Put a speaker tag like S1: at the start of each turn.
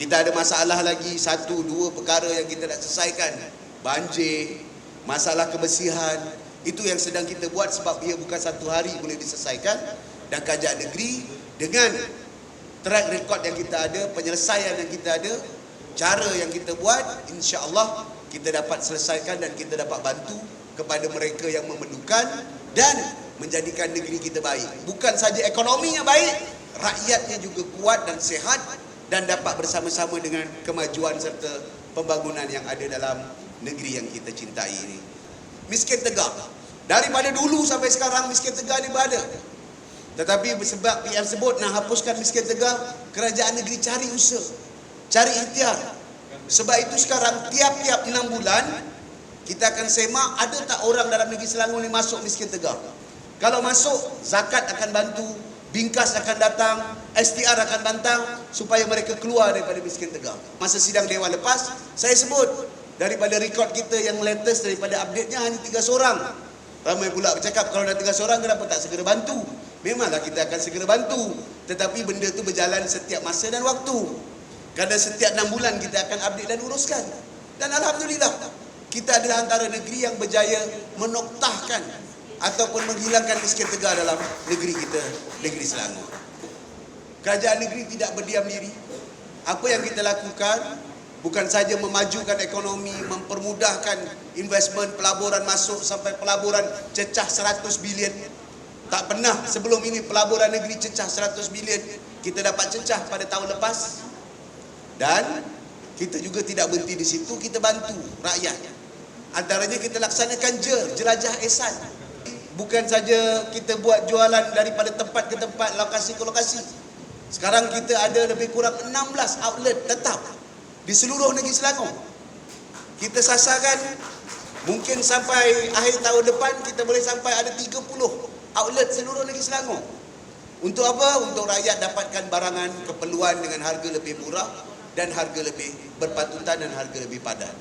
S1: Kita ada masalah lagi satu dua perkara yang kita nak selesaikan. Banjir, masalah kebersihan, itu yang sedang kita buat sebab ia bukan satu hari boleh diselesaikan dan kerajaan negeri dengan track record yang kita ada, penyelesaian yang kita ada, cara yang kita buat, insya-Allah kita dapat selesaikan dan kita dapat bantu kepada mereka yang memerlukan dan menjadikan negeri kita baik. Bukan saja ekonominya baik, rakyatnya juga kuat dan sehat dan dapat bersama-sama dengan kemajuan serta pembangunan yang ada dalam negeri yang kita cintai ini. Miskin tegak. Daripada dulu sampai sekarang miskin tegak ni berada. Tetapi sebab PM sebut nak hapuskan miskin tegak, kerajaan negeri cari usaha. Cari ikhtiar. Sebab itu sekarang tiap-tiap 6 bulan kita akan semak ada tak orang dalam negeri Selangor ni masuk miskin tegak. Kalau masuk, zakat akan bantu, bingkas akan datang, STR akan datang supaya mereka keluar daripada miskin tegak. Masa sidang dewan lepas, saya sebut daripada rekod kita yang latest daripada update-nya hanya tiga seorang. Ramai pula bercakap kalau dah tiga seorang kenapa tak segera bantu? Memanglah kita akan segera bantu. Tetapi benda tu berjalan setiap masa dan waktu. Kadang setiap enam bulan kita akan update dan uruskan. Dan Alhamdulillah, kita adalah antara negeri yang berjaya menoktahkan ataupun menghilangkan miskin tegar dalam negeri kita, negeri Selangor. Kerajaan negeri tidak berdiam diri. Apa yang kita lakukan bukan saja memajukan ekonomi, mempermudahkan investment pelaburan masuk sampai pelaburan cecah 100 bilion. Tak pernah sebelum ini pelaburan negeri cecah 100 bilion. Kita dapat cecah pada tahun lepas. Dan kita juga tidak berhenti di situ, kita bantu rakyat. Antaranya kita laksanakan JER, jelajah ehsan. Bukan saja kita buat jualan daripada tempat ke tempat, lokasi ke lokasi. Sekarang kita ada lebih kurang 16 outlet tetap di seluruh negeri Selangor. Kita sasarkan mungkin sampai akhir tahun depan kita boleh sampai ada 30 outlet seluruh negeri Selangor. Untuk apa? Untuk rakyat dapatkan barangan keperluan dengan harga lebih murah dan harga lebih berpatutan dan harga lebih padat.